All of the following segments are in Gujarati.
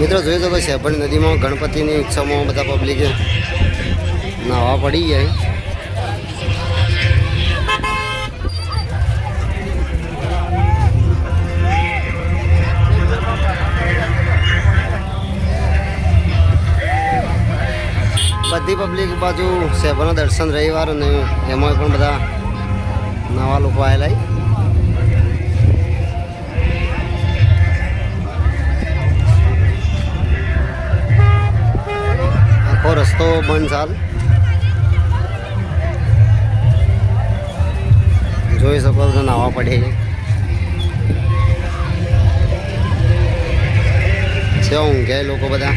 મિત્રો જોયું તો ભાઈ સેભણ નદીમાં ગણપતિની ઉત્સવમાં બધા પબ્લિકે નાવા પડી જાય બધી પબ્લિક બાજુ શેભરના દર્શન રવિવાર અને એમાં પણ બધા નવા લોકો આવેલા આખો રસ્તો બંધ ચાલ. જોઈ શકો છો નાવા પડે છે. ઊંઘે લોકો બધા.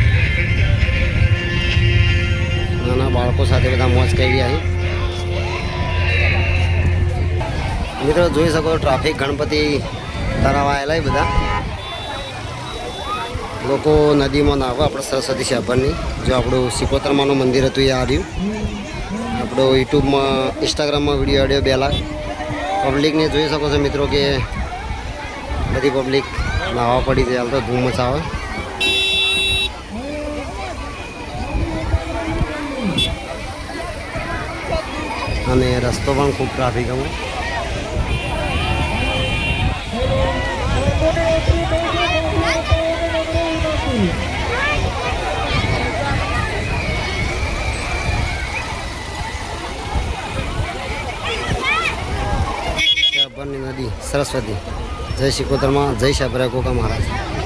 નાના બાળકો સાથે બધા મોજ કરી અહીં મિત્રો જોઈ શકો ટ્રાફિક ગણપતિ તરાવ આવેલા બધા. લોકો નદીમાં નાવે આપણે સરસ્વતી સાબરની જો આપણું સિકોતરમાનું મંદિર હતું એ આવ્યું. આપણો યુટ્યુબમાં, ઇન્સ્ટાગ્રામમાં વીડિયો આડ્યો બે લાખ પબ્લિકને જોઈ શકો છો મિત્રો કે બધી પબ્લિક નાહવા પડી જાય તો ધૂમ મચાવે. અને રસ્તો પણ ખૂબ ટ્રાફિક અમે શેભરની નદી સરસ્વતી જય શિકોતરમાં જય શાહ કોકા મહારાજ.